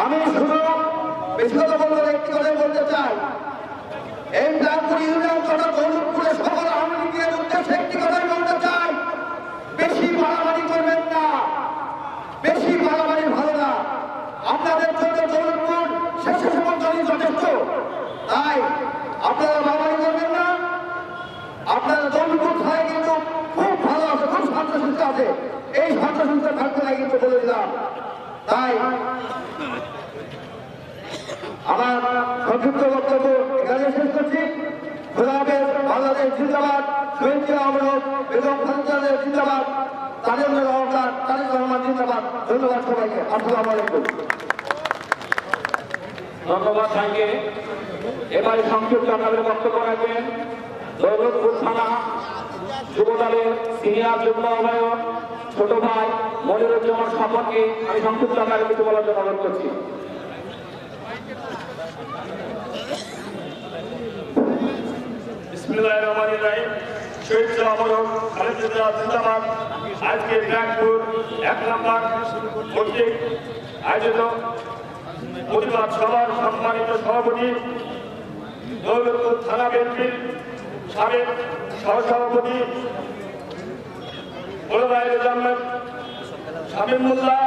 আমি শুধু বেশি কথা কথাই বলতে চাই। এই নাগপুর ইউনিয়ন তাই আমার সংক্ষিপ্ত বক্তব্য এখানে শেষ করছি। খোদা হাফেজ বাংলাদেশ জিন্দাবাদ শহীদ আহমদ বেগম খানজাদের জিন্দাবাদ তাজেন্দ্র রহমান, তারেক রহমান জিন্দাবাদ। ধন্যবাদ সবাইকে। আসসালামু আলাইকুম। এবারে সংক্ষিপ্ত আপনাদের বক্তব্য রাখবেন। দৌলতপুর থানা যুব দলের সিনিয়র যুগ্ম আহ্বায়ক ছোট ভাই মনিরুজ্জামান সম্পর্কে আমি সংক্ষিপ্ত আপনাকে কিছু বলার জন্য অনুরোধ করছি। সাবেক সহসভাপতি ওলামায়ে জান্নাত শামীম মোল্লা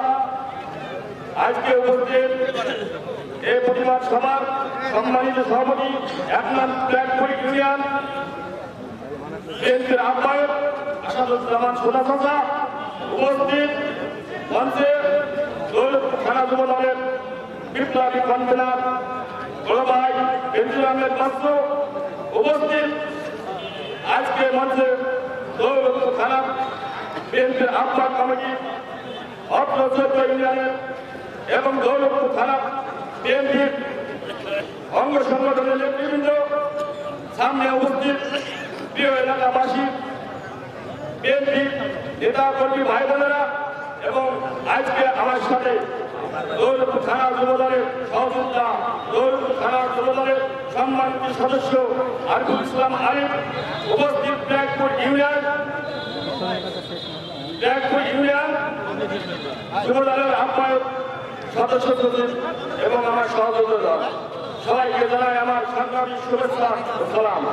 আজকে উপস্থিত এই প্রতিবাদ সভার সম্মানিত সভাপতি এক নাম ব্যাগপুর ইউনিয়ন বিএনপির আহ্বায়ক আসাদুজ্জামান সোনা চাচা উপস্থিত মঞ্চে থানা যুব দলের বিপ্লবী কনভেনার বড় ভাই বেঞ্জুর আহমেদ মাস্ত উপস্থিত। আজকে মঞ্চে থানা বিএনপির আহ্বায়ক কমিটি অত্র ইউনিয়নের এবং দৌলতপুর থানা বিএনপির অঙ্গ সংগঠনের নেতৃবৃন্দ, সামনে উপস্থিত প্রিয় এলাকাবাসী, বিএনপি নেতা কর্মী ভাই বোনেরা এবং আজকে আমার সাথে দৌলতপুর থানা যুবদলের সহযোগিতা দৌলতপুর থানা যুবদলের সম্মানিত সদস্য আরিফুল ইসলাম আরিফ উপস্থিত ব্যাগপুর ইউনিয়ন ব্যাগপুর ইউনিয়ন যুবদলের আহ্বায়ক সদস্য সচিব এবং আমার সহযোগী দল। সবাইকে জানাই আমার সংগ্রামী শুভেচ্ছা ও সালাম।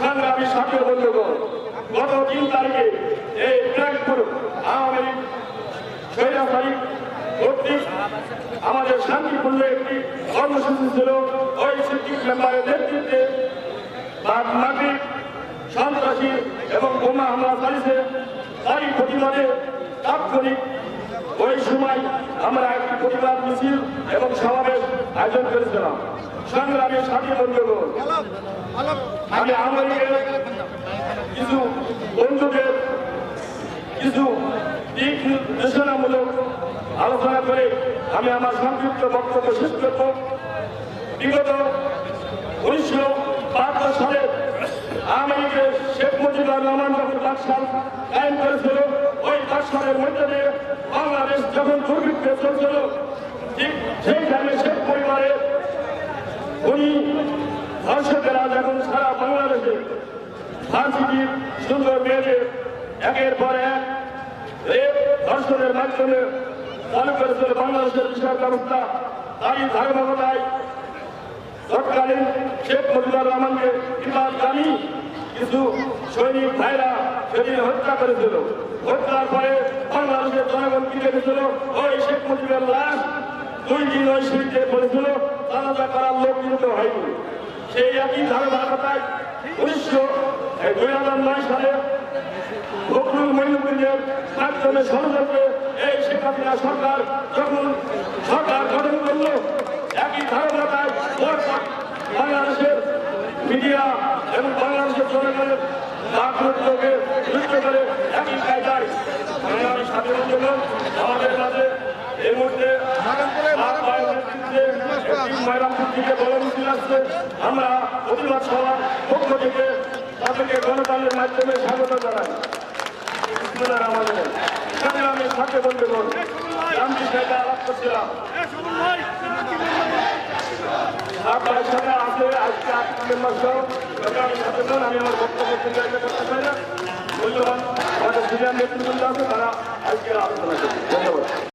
সংগ্রামী সাথী বন্ধুগণ, গত তিন তারিখে এই ব্যাগপুর আওয়ামী লীগ স্বৈরাচারী কর্তৃক আমাদের শান্তিপূর্ণ একটি কর্মসূচি ছিল। ওই সিটি মেম্বারের নেতৃত্বে বাদ মাগরিব সন্ত্রাসী এবং বোমা হামলা চালিয়েছে। তারই প্রতিবাদে তাৎক্ষণিক ওই সময় আমরা একটি প্রতিবাদ মিছিল এবং সমাবেশ আয়োজন করেছিলাম। সংগ্রামী সাথী বন্ধুগণ, আমি আমেরিকার কিছু বন্ধুদের কিছু দিক নির্দেশনামূলক আলোচনা করে আমি আমার সংক্ষিপ্ত বক্তব্য শেষ করব। বিগত উনিশশো বাহাত্তর সালে আমেরিকা শেখ মুজিবুর রহমান যখন বাকশাল কায়েম করেছিল ওই বাকশালের মধ্যে দিয়ে বাংলাদেশ যখন দুর্ভিক্ষে চলছিল, ঠিক সেই টাইমে শেখ পরিবারের উনি ধর্ষকেরা যখন সারা বাংলাদেশে ফার্সিটির সুন্দর মেয়েদের একের পর এক রেপ, ধর্ষণের মাধ্যমে চালু করেছিল বাংলাদেশের বিচার ব্যবস্থা তারই ধারাবাহিকতায় তৎকালীন শেখ মুজিবুর রহমানকে কিছু সৈনিক ভাইরা সেদিন হত্যা করেছিল। হত্যার পরে বাংলাদেশের জনগণ কি দেখেছিল? ওই শেখ মুজিবের লাশ দুই দিন ওই সিঁড়িতে পড়েছিল জানাজা করার লোক কিন্তু হয়নি। সেই একই ধারাবাহিকতায় উনিশশো দুই হাজার নয় সালে ফখরুল মহিনুদ্দিনের মাধ্যমে ষড়যন্ত্রে এই শেখ হাসিনা সরকার যখন সরকার গঠন করল, একই ধারণাটায় বাংলাদেশের মিডিয়া এবং বাংলাদেশের জনগণের নাগরিককে করে একই কায়দায় বাংলাদেশ স্বাধীনের জন্য আমাদের মাঝে এই মুহূর্তে ময়রামপুর থেকে আসছে। আমরা প্রতিবাদ সভার পক্ষ থেকে তাদেরকে গণতন্ত্রের মাধ্যমে স্বাগত জানাই। সাহেব আলাপ করছিলাম। আপনার সাথে আছে আজকে আজকে মেম্বার সহ আমি সচেতন আমি আমার বক্তব্য দীর্ঘায়িত করতে চাই না মূল্যবান আমাদের সিনিয়র নেতৃবৃন্দ আছে তারা আজকে আলোচনা করছে ধন্যবাদ